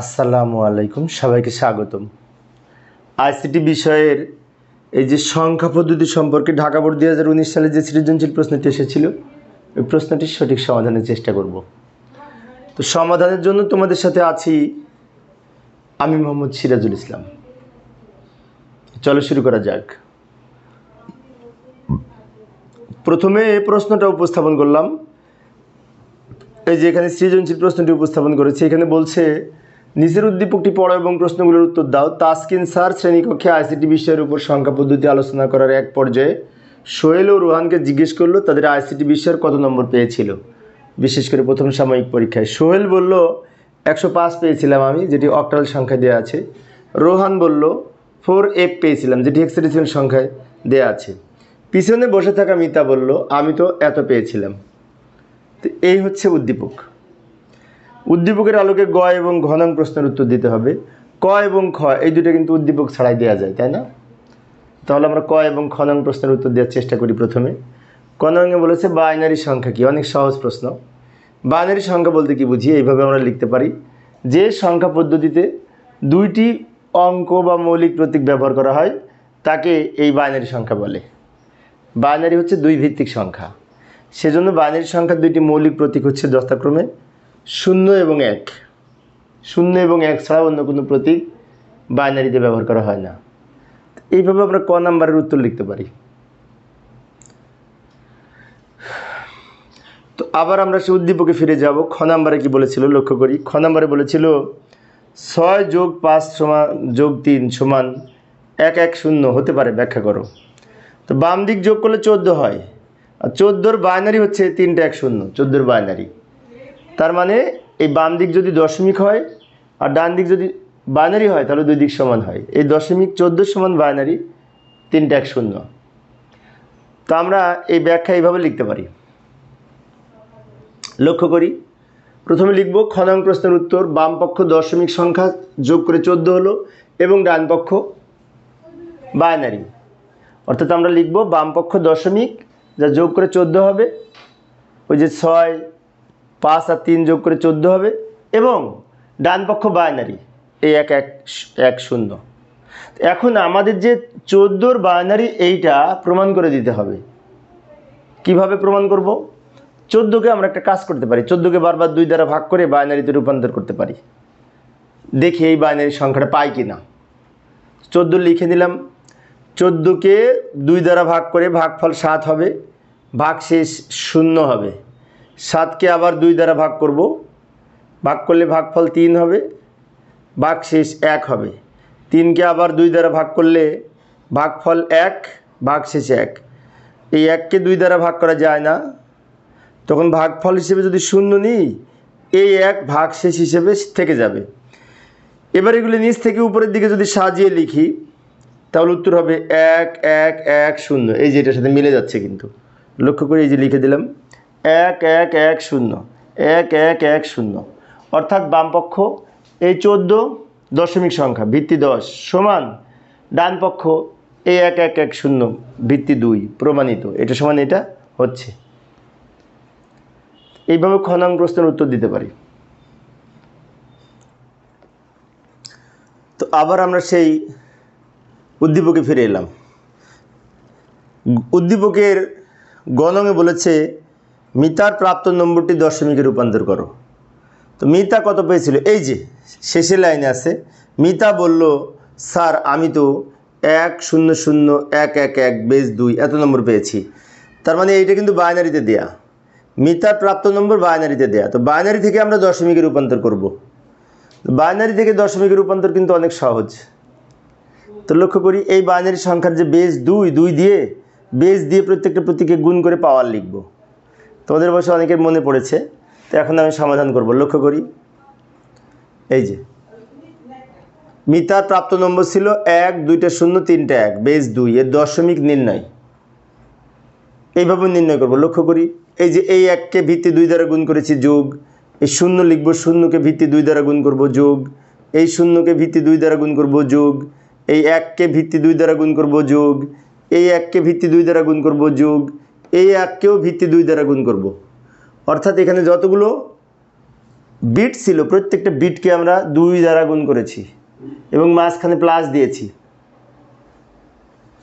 আসসালামু আলাইকুম, সবাইকে স্বাগতম। আইসিটি বিষয়ের এই যে সংখ্যা পদ্ধতি সম্পর্কে ঢাকা বোর্ড দুই হাজার উনিশ সালে যে সৃজনশীল প্রশ্নটি এসেছিল, ওই প্রশ্নটির সঠিক সমাধানের চেষ্টা করব। তো সমাধানের জন্য তোমাদের সাথে আছি আমি মোহাম্মদ সিরাজুল ইসলাম। চলো শুরু করা যাক। প্রথমে এই প্রশ্নটা উপস্থাপন করলাম। এই যে এখানে সৃজনশীল প্রশ্নটি উপস্থাপন করেছে, এখানে বলছে নিচের উদ্দীপকটি পড়ো এবং প্রশ্নগুলোর উত্তর দাও। তাসকিন স্যার শ্রেণীকক্ষে আইসিটি বিষয়ের উপর সংখ্যা পদ্ধতি আলোচনা করার এক পর্যায়ে সোহেল ও রোহানকে জিজ্ঞেস করল, তাদের আইসিটি বিষয়ের কত নম্বর পেয়েছিল? বিশেষ করে প্রথম সাময়িক পরীক্ষায়। সোহেল বলল, একশো পাঁচ পেয়েছিলাম আমি, যেটি অক্টাল সংখ্যায় দেওয়া আছে। রোহান বলল, ফোর এফ পেয়েছিলাম, যেটি হেক্সাডেসিমাল সংখ্যায় দেওয়া আছে। পিছনে বসে থাকা মিতা বলল, আমি তো এত পেয়েছিলাম। তো এই হচ্ছে উদ্দীপক। উদ্দীপকের আলোকে গ এবং ঘনং প্রশ্নের উত্তর দিতে হবে। ক এবং খ, এই দুটো কিন্তু উদ্দীপক ছাড়াই দেওয়া যায়, তাই না? তাহলে আমরা ক এবং খনং প্রশ্নের উত্তর দেওয়ার চেষ্টা করি প্রথমে। কনঙ্গে বলেছে, বাইনারি সংখ্যা কি? অনেক সহজ প্রশ্ন। বাইনারি সংখ্যা বলতে কি বুঝি? এইভাবে আমরা লিখতে পারি। যে সংখ্যা পদ্ধতিতে দুইটি অঙ্ক বা মৌলিক প্রতীক ব্যবহার করা হয়, তাকে এই বাইনারি সংখ্যা বলে। বাইনারি হচ্ছে দুই ভিত্তিক সংখ্যা। সেজন্য বাইনারি সংখ্যার দুইটি মৌলিক প্রতীক হচ্ছে যথাক্রমে শূন্য এবং এক। শূন্য এবং এক ছাড়া অন্য কোনো প্রতীক বাইনারিতে ব্যবহার করা হয় না। এইভাবে আমরা ক নাম্বারের উত্তর লিখতে পারি। তো আবার আমরা সে উদ্দীপকে ফিরে যাব। খ নাম্বারে কি বলেছিল? লক্ষ্য করি। খ নাম্বারে বলেছিল, ছয় যোগ পাঁচ সমান, যোগ তিন সমান এক এক শূন্য হতে পারে। ব্যাখ্যা করো। তো বাম দিক যোগ করলে চোদ্দ হয়। আর চোদ্দোর বাইনারি হচ্ছে তিনটে এক শূন্য, চোদ্দোর বাইনারি তার মানে এই বাম দিক যদি দশমিক হয় আর ডান দিক যদি বাইনারি হয়, তাহলে দুই দিক সমান হয়। এই দশমিক চোদ্দ সমান বাইনারি তিনটে এক শূন্য। তো আমরা এই ব্যাখ্যা এইভাবে লিখতে পারি। লক্ষ্য করি। প্রথমে লিখব খনং প্রশ্নের উত্তর, বাম পক্ষ দশমিক সংখ্যা যোগ করে চোদ্দ হলো এবং ডান পক্ষ বাইনারি অর্থাৎ আমরা লিখব বাম পক্ষ দশমিক, যা যোগ করে চোদ্দ হবে। ওই যে ছয়, পাঁচ আর তিন যোগ করে চোদ্দ হবে। এবং ডান পক্ষ বাইনারি এই এক এক এক শূন্য। এখন আমাদের যে চোদ্দোর বাইনারি এইটা প্রমাণ করে দিতে হবে। কীভাবে প্রমাণ করব? চোদ্দোকে আমরা একটা কাজ করতে পারি। চোদ্দোকে বারবার দুই দ্বারা ভাগ করে বাইনারিতে রূপান্তর করতে পারি। দেখি এই বাইনারি সংখ্যাটা পাই কি না চোদ্দ লিখে নিলাম। চোদ্দোকে দুই দ্বারা ভাগ করে ভাগফল সাত হবে ভাগ শেষ শূন্য হবে। সাতকে আবার দুই দ্বারা ভাগ করব, ভাগ করলে ভাগফল তিন হবে ভাগ শেষ এক হবে। তিনকে আবার দুই দ্বারা ভাগ করলে ভাগফল এক ভাগ শেষ এক। এই এককে দুই দ্বারা ভাগ করা যায় না। তখন ভাগফল হিসেবে যদি শূন্য নিই, এই এক ভাগ শেষ হিসেবে থেকে যাবে। এবার এগুলি নিচ থেকে উপরের দিকে যদি সাজিয়ে লিখি তাহলে উত্তর হবে এক এক এক, শূন্য। এই যে এটার সাথে মিলে যাচ্ছে কিন্তু। লক্ষ্য করে এই যে লিখে দিলাম, এক এক এক, শূন্য। এক এক এক, শূন্য। অর্থাৎ বামপক্ষ এই চোদ্দ দশমিক সংখ্যা, ভিত্তি দশ, সমান ডান পক্ষ এই এক এক এক, শূন্য, ভিত্তি দুই, প্রমাণিত। এটা সমান এটা হচ্ছে। এইভাবে খনাং প্রশ্নের উত্তর দিতে পারি। তো আবার আমরা সেই উদ্দীপকে ফিরে এলাম। উদ্দীপকের গণঙে বলেছে, মিতার প্রাপ্ত নম্বরটি দশমিকে রূপান্তর করো। তো মিতা কত পেয়েছিল? এই যে শেষের লাইনে আছে, মিতা বলল, স্যার, আমি তো এক শূন্য শূন্য এক এক এক বেশ দুই এত নম্বর পেয়েছি। তার মানে এইটা কিন্তু বাইনারিতে দেয়া। মিতার প্রাপ্ত নম্বর বাইনারিতে দেয়া। তো বাইনারি থেকে আমরা দশমিকে রূপান্তর করব। বাইনারি থেকে দশমিকে রূপান্তর কিন্তু অনেক সহজ। তো লক্ষ্য করি এই বাইনারি সংখ্যার যে বেস দুই দুই দিয়ে বেস দিয়ে প্রত্যেকটা প্রতীকে গুণ করে পাওয়ার লিখব। তোমাদের বসে অনেকের মনে পড়েছে, তো এখন আমি সমাধান করব। লক্ষ্য করি, এই যে, মিতার প্রাপ্ত নম্বর ছিল এক, দুইটা শূন্য, তিনটা এক বেস দুই, এর দশমিক নির্ণয়। এইভাবে নির্ণয় করব। লক্ষ্য করি, এই যে এই এককে ভিত্তি দুই দ্বারা গুণ করেছি যোগ, এই শূন্য লিখব, শূন্যকে ভিত্তি দুই দ্বারা গুণ করব যোগ, এই শূন্যকে ভিত্তি দুই দ্বারা গুণ করব যোগ এই এককে ভিত্তি দুই দ্বারা গুণ করব যোগ, এই এককে ভিত্তি দুই দ্বারা গুণ করব যোগ, এই এককেও ভিত্তি দুই দ্বারা গুণ করব। অর্থাৎ এখানে যতগুলো বিট ছিল, প্রত্যেকটা বিটকে আমরা দুই দ্বারা গুণ করেছি এবং মাঝখানে প্লাস দিয়েছি।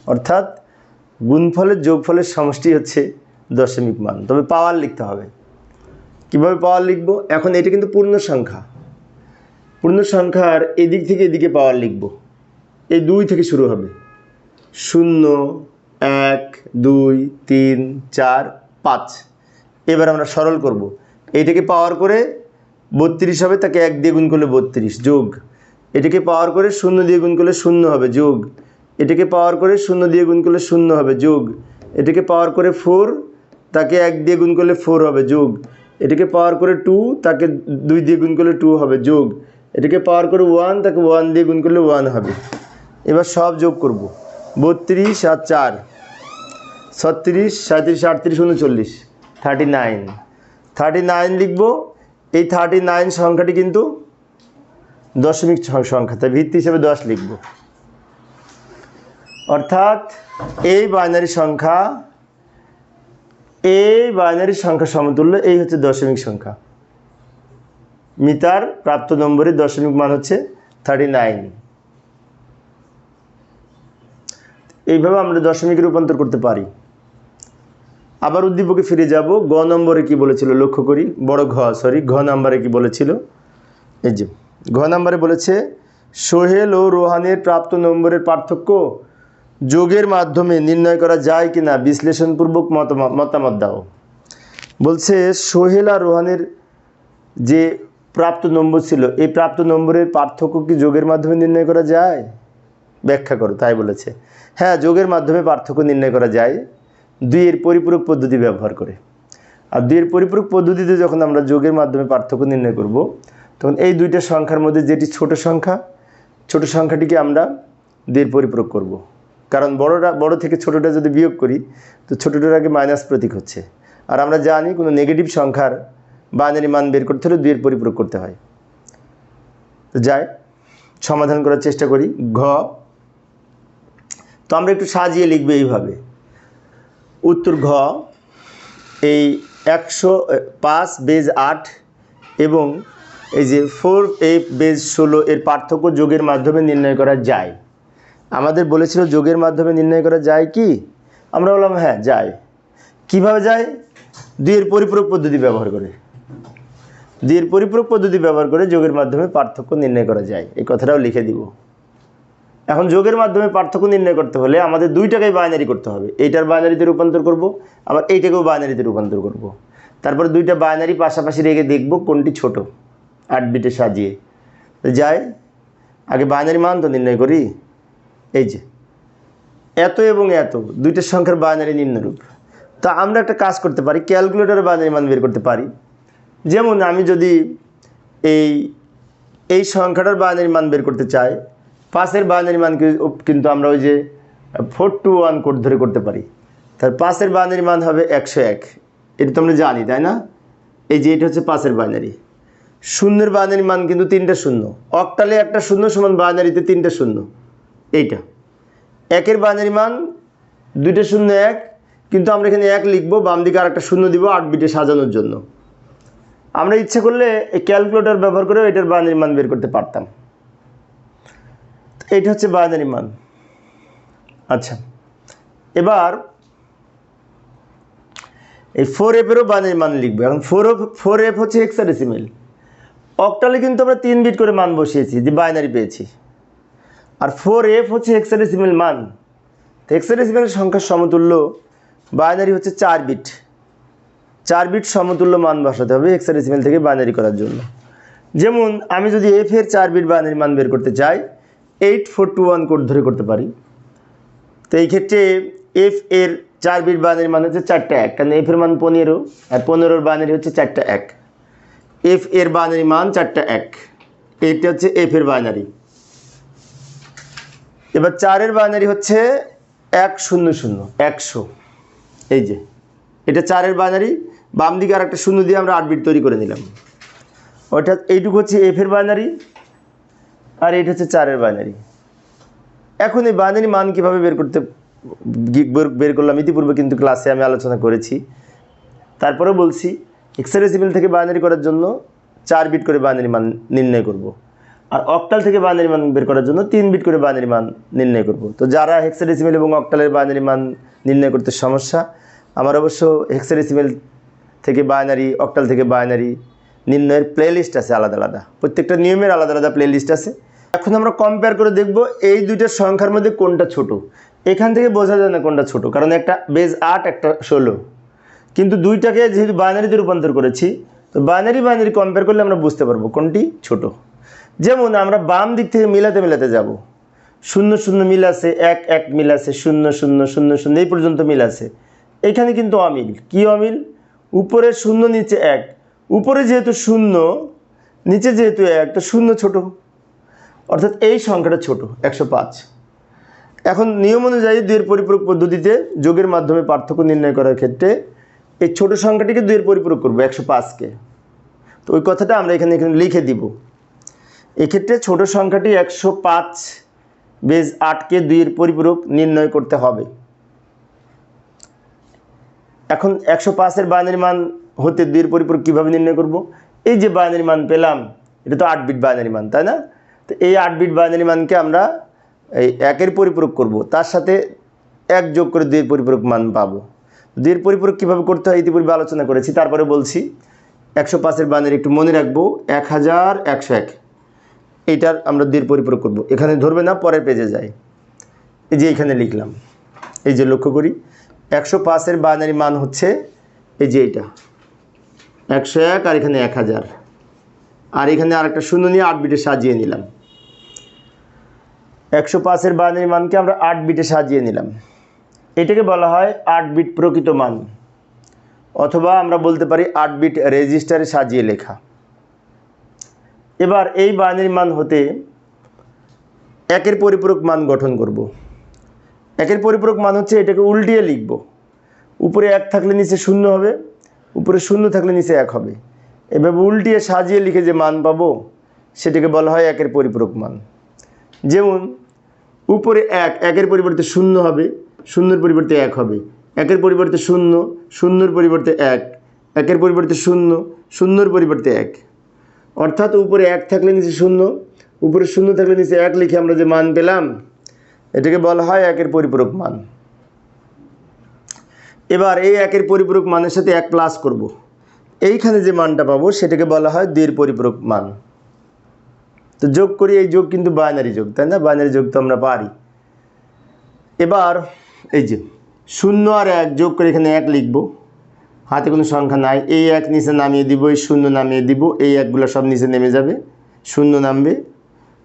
অর্থাৎ গুণফলের যোগফলের সমষ্টি হচ্ছে দশমিক মান। তবে পাওয়ার লিখতে হবে। কীভাবে পাওয়ার লিখব? এখন এটা কিন্তু পূর্ণ সংখ্যা পূর্ণ সংখ্যার এদিক থেকে এদিকে পাওয়ার লিখব। এই দুই থেকে শুরু হবে। শূন্য, এক, দুই, তিন, চার, পাঁচ। এবার আমরা সরল করব। এটাকে পাওয়ার করে বত্রিশ হবে, তাকে এক দিয়ে গুণ করলে বত্রিশ, যোগ। এটাকে পাওয়ার করে শূন্য দিয়ে গুণ করলে শূন্য হবে, যোগ। এটাকে পাওয়ার করে শূন্য দিয়ে গুণ করলে শূন্য হবে, যোগ। এটাকে পাওয়ার করে ফোর তাকে এক দিয়ে গুণ করলে ফোর হবে, যোগ। এটাকে পাওয়ার করে টু তাকে দুই দিয়ে গুণ করলে টু হবে, যোগ। এটাকে পাওয়ার করে ওয়ান তাকে ওয়ান দিয়ে গুণ করলে ওয়ান হবে। এবার সব যোগ করব। বত্রিশ আর চার। ছত্রিশ সাঁত্রিশ আটত্রিশ, উনচল্লিশ। থার্টি নাইন থার্টি নাইন লিখব। এই থার্টি নাইন সংখ্যাটি কিন্তু দশমিক সংখ্যা, তাই ভিত্তি হিসেবে দশ লিখব। অর্থাৎ এই বাইনারি সংখ্যা, এই বাইনারি সংখ্যা সমতুল্য, এই হচ্ছে দশমিক সংখ্যা। মিতার প্রাপ্ত নম্বরের দশমিক মান হচ্ছে থার্টি নাইন এইভাবে আমরা দশমিকে রূপান্তর করতে পারি। আবার উদ্দীপকে ফিরে যাব গ নম্বরে কি বলেছিল? লক্ষ্য করি, বড় ঘ সরি ঘ নম্বরে কি বলেছিল? এই যে, ঘ নম্বরে বলেছে, সোহেল ও রোহানের প্রাপ্ত নম্বরের পার্থক্য যোগের মাধ্যমে নির্ণয় করা যায় কি না বিশ্লেষণপূর্বক মতামত মতামত দাও। বলছে, সোহেল আর রোহানের যে প্রাপ্ত নম্বর ছিল, এই প্রাপ্ত নম্বরের পার্থক্য কি যোগের মাধ্যমে নির্ণয় করা যায়? ব্যাখ্যা করো, তাই বলেছে। হ্যাঁ যোগের মাধ্যমে পার্থক্য নির্ণয় করা যায় দুইয়ের পরিপূরক পদ্ধতি ব্যবহার করে। আর দুইয়ের পরিপূরক পদ্ধতিতে যখন আমরা যোগের মাধ্যমে পার্থক্য নির্ণয় করব, তখন এই দুইটা সংখ্যার মধ্যে যেটি ছোট সংখ্যা, ছোট সংখ্যাটিকে আমরা দুইয়ের পরিপূরক করব। কারণ বড়টা বড় থেকে ছোটটা যদি বিয়োগ করি, তো ছোটটার আগে মাইনাস প্রতীক হচ্ছে। আর আমরা জানি কোনো নেগেটিভ সংখ্যার বাইনারি মান বের করতে হলে দুইয়ের পরিপূরক করতে হয়। তো যাই, সমাধান করার চেষ্টা করি। ঘ তো আমরা একটু সাজিয়ে লিখব এইভাবে। উত্তর ঘ, এই একশো পাঁচ বেজ আট এবং এই যে ফোর এই বেজ ষোলো এর পার্থক্য যোগের মাধ্যমে নির্ণয় করা যায়। আমাদের বলেছিল যোগের মাধ্যমে নির্ণয় করা যায় কি? আমরা বললাম হ্যাঁ যায়। কীভাবে যায়? দুইয়ের পরিপূরক পদ্ধতি ব্যবহার করে। দুইয়ের পরিপূরক পদ্ধতি ব্যবহার করে যোগের মাধ্যমে পার্থক্য নির্ণয় করা যায়। এই কথাটাও লিখে দিব। এখন যোগের মাধ্যমে পার্থক্য নির্ণয় করতে হলে আমাদের দুইটাকেই বাইনারি করতে হবে। এইটার বাইনারিতে রূপান্তর করব, আবার এইটাকেও বাইনারিতে রূপান্তর করব। তারপরে দুইটা বাইনারি পাশাপাশি রেখে দেখব কোনটি ছোট, আট বিটে সাজিয়ে। যাই, আগে বাইনারি মান তো নির্ণয় করি। এই যে, এত এবং এত, দুইটা সংখ্যার বাইনারি নিম্নরূপ। তা আমরা একটা কাজ করতে পারি ক্যালকুলেটরে বাইনারি মান বের করতে পারি। যেমন আমি যদি এই এই সংখ্যাটার বাইনারি মান বের করতে চাই পাঁচের বাইনারি মানকে কিন্তু আমরা ওই যে ফোর টু ওয়ান কোড ধরে করতে পারি। তার পাঁচের বাইনারি মান হবে একশো এক। এটা তো আমরা জানি, তাই না? এই যে এটা হচ্ছে পাঁচের বাইনারি শূন্যের বাইনারি মান কিন্তু তিনটা শূন্য। অক্টালে একটা শূন্য সমান বাইনারিতে তিনটা শূন্য। এইটা। একের বাইনারি মান দুইটা শূন্য এক, কিন্তু আমরা এখানে এক লিখব বাম দিকে আর একটা শূন্য দিব আট বিটে সাজানোর জন্য। আমরা ইচ্ছে করলে ক্যালকুলেটর ব্যবহার করে এটার বাইনারি মান বের করতে পারতাম। এইটা হচ্ছে বাইনারি মান আচ্ছা এবার এই ফোর এফেরও বাইনারি মান লিখব। এখন ফোর ফোর এফ হচ্ছে হেক্সাডেসিমেল অক্টালে কিন্তু আমরা তিন বিট করে মান বসিয়েছি, যে বাইনারি পেয়েছি। আর ফোর এফ হচ্ছে হেক্সাডেসিমেল মান। হেক্সাডেসিমেল সংখ্যার সমতুল্য বাইনারি হচ্ছে চার বিট চার বিট সমতুল্য মান বসাতে হবে হেক্সাডেসিমেল থেকে বাইনারি করার জন্য। যেমন, আমি যদি এফ এর চার বিট বাইনারি মান বের করতে চাই eight four two one code ধরে করতে পারি। তো এই ক্ষেত্রে এফ এর চার বিট বাইনারি মান হচ্ছে চারটা এক। কারণ এফ এর মান পনেরো আর পনেরোর বাইনারি হচ্ছে চারটা এক। এফ এর বাইনারি মান চারটা এক। এইটা হচ্ছে এফ এর বাইনারি এবার চারের বাইনারি হচ্ছে এক শূন্য শূন্য, একশো। এই যে, এটা চারের বাইনারি বাম দিকে আর একটা শূন্য দিয়ে আমরা আট বিট তৈরি করে নিলাম। অর্থাৎ এইটুকু হচ্ছে এফের বাইনারি আর এইটা হচ্ছে চারের বাইনারি এখন এই বাইনারি মান কীভাবে বের করতে বের- করলাম ইতিপূর্বে কিন্তু ক্লাসে আমি আলোচনা করেছি। তারপরে বলছি হেক্সাডেসিমেল থেকে বাইনারি করার জন্য চার বিট করে বাইনারি মান নির্ণয় করব। আর অক্টাল থেকে বাইনারি মান বের করার জন্য তিন বিট করে বাইনারি মান নির্ণয় করব। তো যারা হেক্সাডেসিমেল এবং অক্টালের বাইনারি মান নির্ণয় করতে সমস্যা, আমার অবশ্য হেক্সাডেসিমেল থেকে বাইনারি অক্টাল থেকে বাইনারি নির্ণয়ের প্লেলিস্ট আছে আলাদা আলাদা। প্রত্যেকটা নিয়মের আলাদা আলাদা প্লেলিস্ট আছে। এখন আমরা কম্পেয়ার করে দেখব এই দুইটা সংখ্যার মধ্যে কোনটা ছোট। এখান থেকে বোঝা যায় না কোনটা ছোট, কারণ একটা বেজ আট, একটা ষোলো। কিন্তু দুইটাকে যেহেতু বাইনারিতে রূপান্তর করেছি, তো বাইনারি বাইনারি কম্পেয়ার করলে আমরা বুঝতে পারব কোনটি ছোট। যেমন আমরা বাম দিক থেকে মিলাতে মিলাতে যাব। শূন্য শূন্য মিল আছে, এক এক মিল আছে, শূন্য শূন্য শূন্য শূন্য, এই পর্যন্ত মিল আছে। এখানে কিন্তু অমিল। কি অমিল? উপরে শূন্য, নিচে এক। উপরে যেহেতু শূন্য, নিচে যেহেতু এক, তো শূন্য ছোট। অর্থাৎ এই সংখ্যাটা ছোট, একশো পাঁচ। এখন নিয়ম অনুযায়ী দুইয়ের পরিপূরক পদ্ধতিতে যোগের মাধ্যমে পার্থক্য নির্ণয় করার ক্ষেত্রে এই ছোট সংখ্যাটিকে দুইয়ের পরিপূরক করব, একশো পাঁচকে। তো ওই কথাটা আমরা এখানে এখানে লিখে দিব। এক্ষেত্রে ছোট সংখ্যাটি একশো পাঁচ বেজ আটকে দুইয়ের পরিপূরক নির্ণয় করতে হবে। এখন একশো পাঁচের বাইনারি মান হতে দুইয়ের পরিপূরক কীভাবে নির্ণয় করব? এই যে বাইনারি মান পেলাম, এটা তো আট বিট বাইনারি মান, তাই না? তো এই আট বিট বাইনারি মানকে আমরা এই একের পরিপূরক করব। তার সাথে এক যোগ করে দুইয়ের পরিপূরক মান পাবো। দুইয়ের পরিপূরক কীভাবে করতে হয় ইতিপূর্বে আলোচনা করেছি, তারপরে বলছি। একশো পাঁচের বাইনারি একটু মনে রাখব এক হাজার একশো এক। এইটার আমরা দুইয়ের পরিপূরক করব। এখানে ধরবে না, পরের পেজে যায়। এই যে এখানে লিখলাম। এই যে লক্ষ্য করি, একশো পাঁচের বাইনারি মান হচ্ছে এই যে এইটা। একশো এক আর এখানে এক হাজার আর এখানে আরেকটা শূন্য নিয়ে আট বিটে সাজিয়ে নিলাম। একশো পাঁচের বাইনারি মানকে আমরা আট বিটে সাজিয়ে নিলাম। এটাকে বলা হয় আট বিট প্রকৃত মান, অথবা আমরা বলতে পারি আট বিট রেজিস্টারে সাজিয়ে লেখা। এবার এই বাইনারি মান হতে একের পরিপূরক মান গঠন করব। একের পরিপূরক মান হচ্ছে এটাকে উল্টিয়ে লিখব। উপরে এক থাকলে নিচে শূন্য হবে, উপরে শূন্য থাকলে নিচে এক হবে। এভাবে উল্টিয়ে সাজিয়ে লিখে যে মান পাবো, সেটাকে বলা হয় একের পরিপূরক মান। যেমন উপরে এক, একের পরিবর্তে শূন্য হবে, শূন্যর পরিবর্তে এক হবে। একের পরিবর্তে শূন্য, শূন্যর পরিবর্তে এক। একের পরিবর্তে শূন্য, শূন্যর পরিবর্তে এক। অর্থাৎ উপরে এক থাকলে নিচে শূন্য, উপরে শূন্য থাকলে নিচে এক লিখে আমরা যে মান পেলাম, এটাকে বলা হয় একের পরিপূরক মান। এবার এই একের পরিপূরক মানের সাথে এক প্লাস করব। এইখানে যে মানটা পাবো, সেটাকে বলা হয় দুইয়ের পরিপূরক মান। তো যোগ করি, এই যোগ কিন্তু বাইনারি যোগ, তাই না? বাইনারি যোগ তো আমরা পারি। এবার এই যে শূন্য আর এক যোগ করে এখানে এক লিখব। হাতে কোনো সংখ্যা নাই। এই এক নিচে নামিয়ে দিব, এই শূন্য নামিয়ে দিব, এই একগুলো সব নিচে নেমে যাবে, শূন্য নামবে।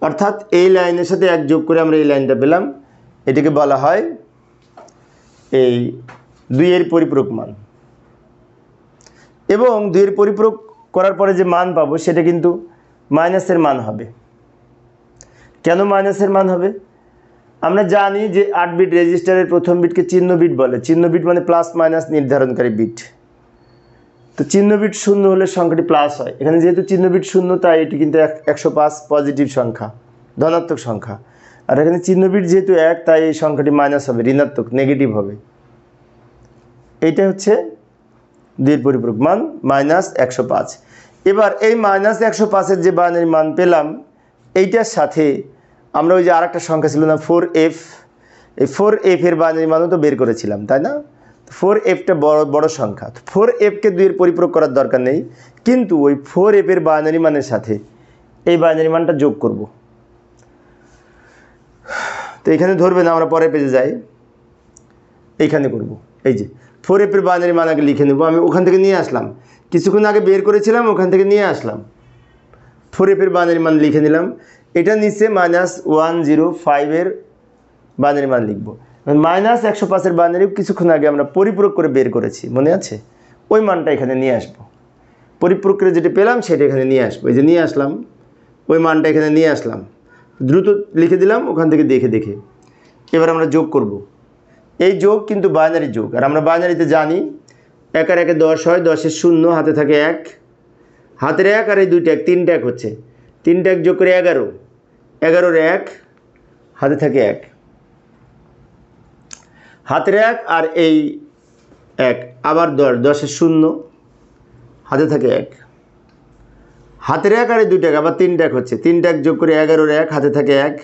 অর্থাৎ এই লাইনের সাথে এক যোগ করে আমরা এই লাইনটা পেলাম। এটাকে বলা হয় এই দুইয়ের পরিপূরক মান। এবং দুইয়ের পরিপূরক করার পরে যে মান পাবো, সেটা কিন্তু মাইনাসের মান হবে। কেন মাইনাসের মান হবে? আমরা জানি যে আট বিট রেজিস্টারের প্রথম বিটকে চিহ্ন বিট বলে। চিহ্ন বিট মানে প্লাস মাইনাস নির্ধারণকারী বিট তো চিহ্ন বিট শূন্য হলে সংখ্যাটি প্লাস হয়। এখানে যেহেতু চিহ্ন বিট শূন্য, তাই এটি কিন্তু এক- একশো পাঁচ পজিটিভ সংখ্যা, ধনাত্মক সংখ্যা। আর এখানে চিহ্ন বিট যেহেতু এক, তাই এই সংখ্যাটি মাইনাস হবে, ঋণাত্মক নেগেটিভ হবে। এইটা হচ্ছে দুইয়ের পরিপূরক মান মাইনাস একশো পাঁচ। এবার এই মাইনাস একশো পাঁচের যে বানের মান পেলাম এইটার সাথে আমরা ওই যে আরেকটা সংখ্যা ছিল না ফোর এফ এই ফোর এফ এর বাইনারি মানও তো বের করেছিলাম, তাই না? ফোর এফটা বড় বড় সংখ্যা। ফোর এফকে দুইয়ের পরিপূরক করার দরকার নেই, কিন্তু ওই ফোর এফের বাইনারি মানের সাথে এই বাইনারি মানটা যোগ করব। তো এখানে ধরবে না, আমরা পরে পেজে যাই। এইখানে করব। এই যে ফোর এফের বাইনারি মান আগে লিখে নেব। আমি ওখান থেকে নিয়ে আসলাম। কিছুক্ষণ আগে বের করেছিলাম, ওখান থেকে নিয়ে আসলাম। ফোর এফের বাইনারি মান লিখে নিলাম। এটা নিচে মাইনাস ওয়ান জিরো ফাইভের বাইনারি মান লিখব। মাইনাস একশো পাঁচের বাইনারি কিছুক্ষণ আগে আমরা পরিপূরক করে বের করেছি। মনে আছে? ওই মানটা এখানে নিয়ে আসব। পরিপূরক করে যেটা পেলাম সেটা এখানে নিয়ে আসব। এই যে নিয়ে আসলাম, ওই মানটা এখানে নিয়ে আসলাম। দ্রুত লিখে দিলাম, ওখান থেকে দেখে দেখে। এবার আমরা যোগ করব। এই যোগ কিন্তু বাইনারি যোগ। আর আমরা বাইনারিতে জানি এক আর একে দশ হয়, দশের শূন্য, হাতে থাকে এক। হাতের এক আর এই দুইটা এক তিনটা এক হচ্ছে। তিনটা এক যোগ করে এগারো। এগারোর এক, হাতে থাকে এক। হাতের এক আর এই এক, আবার দশ, দশের শূন্য, হাতে থাকে এক। হাতের এক আর এই দুই টাকা আবার তিন এক হচ্ছে। তিন এক যোগ করে এগারোর এক, হাতে থাকে এক।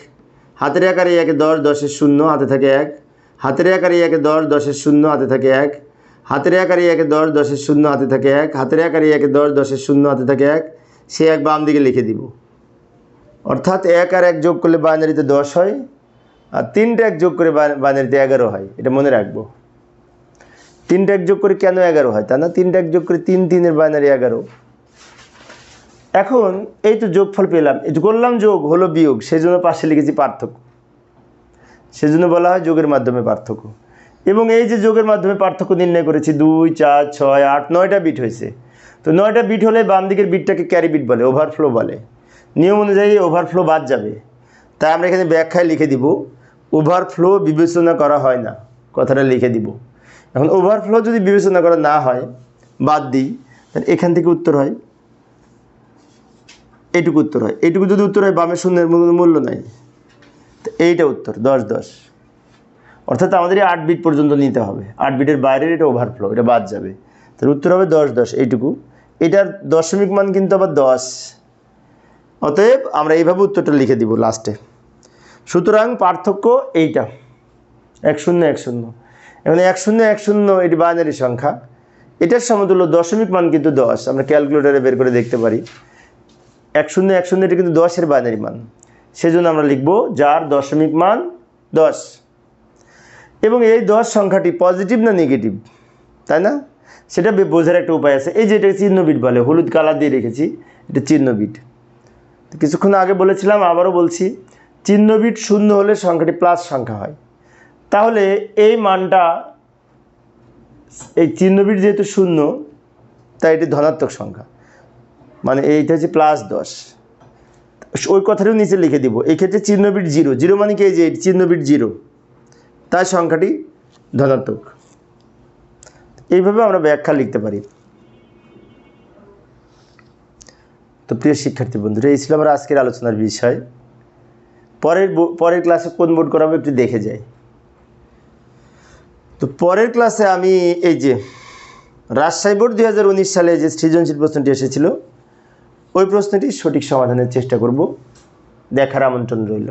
হাতের এক আর এই একে দশ, দশের শূন্য, হাতে থাকে এক। হাতের এক আর এই একে দশ, দশের শূন্য, হাতে থাকে এক। হাতের এক আর একে, দশ, দশের শূন্য হাতে থাকে এক, হাতের এক আর একে, দশ, দশের শূন্য হাতে থাকে এক, সে এক বাম দিকে লিখে দিব। অর্থাৎ এক আর এক যোগ করলে বাইনারিতে দশ হয়, আর তিনটা এক যোগ করে বাই- বাইনারিতে এগারো হয়, এটা মনে রাখব। তিনটা এক যোগ করে কেন এগারো হয়, তা না? তিনটা এক যোগ করে তিন তিনের বাইনারি এগারো। এখন এই তো যোগফল পেলাম, এই করলাম যোগ, হলো বিয়োগ সেই জন্য পাশে লিখেছি পার্থক্য। সেজন্য বলা হয় যোগের মাধ্যমে পার্থক্য। এবং এই যে যোগের মাধ্যমে পার্থক্য নির্ণয় করেছি, দুই, চার, ছয়, আট, নয়টা বিট হয়েছে। তো নয়টা বিট হলে বাম দিকের বিটটাকে ক্যারি বিট বলে ওভারফ্লো বলে। নিয়ম অনুযায়ী ওভারফ্লো বাদ যাবে। তাই আমরা এখানে ব্যাখ্যায় লিখে দিব ওভারফ্লো বিবেচনা করা হয় না। কথাটা লিখে দিব। এখন ওভারফ্লো যদি বিবেচনা করা না হয়, বাদ দিই, তাহলে এখান থেকে উত্তর হয়। এইটুকু উত্তর হয়। এইটুকু যদি উত্তর হয় বামের শূন্যের মূল্য নাই। তো এইটা উত্তর, দশ দশ। অর্থাৎ আমাদের আট বিট পর্যন্ত নিতে হবে। আট বিটের বাইরের এটা ওভারফ্লো এটা বাদ যাবে। তার উত্তর হবে দশ দশ, এইটুকু। এটার দশমিক মান কিন্তু আবার দশ। অতএব আমরা এইভাবে উত্তরটা লিখে দিব লাস্টে সুতরাং পার্থক্য এইটা। এক শূন্য এক শূন্য এখন এক শূন্য এক শূন্য এটি বাইনারি সংখ্যা। এটার সমতুল্য দশমিক মান কিন্তু দশ। আমরা ক্যালকুলেটারে বের করে দেখতে পারি। এক শূন্য এক শূন্য এটা কিন্তু দশের বাইনারি মান। সেজন্য আমরা লিখব যার দশমিক মান দশ। এবং এই দশ সংখ্যাটি পজিটিভ না নেগেটিভ তাই না? সেটা বোঝার একটা উপায় আছে। এই যে এটা চিহ্নবিট বলে, হলুদ কালার দিয়ে রেখেছি, এটা চিহ্ন বিট। তো কিছুক্ষণ আগে বলেছিলাম, আবারও বলছি চিহ্নবিট শূন্য হলে সংখ্যাটি প্লাস সংখ্যা হয়। তাহলে এই মানটা, এই চিহ্নবিট যেহেতু শূন্য, তাই এটি ধনাত্মক সংখ্যা। মানে এইটা হচ্ছে প্লাস দশ। ওই কথাটাও নিচে লিখে দিব। এই ক্ষেত্রে চিহ্ন জিরো জিরো মানে কি? এই যে এই চিহ্ন জিরো তাই সংখ্যাটি ধনাত্মক। এইভাবে আমরা ব্যাখ্যা লিখতে পারি। তো প্রিয় শিক্ষার্থী বন্ধুরা, এই ছিল আমার আজকের আলোচনার বিষয়। পরের পরের ক্লাসে কোন বোর্ড করাবো একটু দেখে যাই। তো পরের ক্লাসে আমি এই যে রাজশাহী বোর্ড দুই হাজার উনিশ সালে যে সৃজনশীল প্রশ্নটি এসেছিল, ওই প্রশ্নটি সঠিক সমাধানের চেষ্টা করব। দেখার আমন্ত্রণ রইল।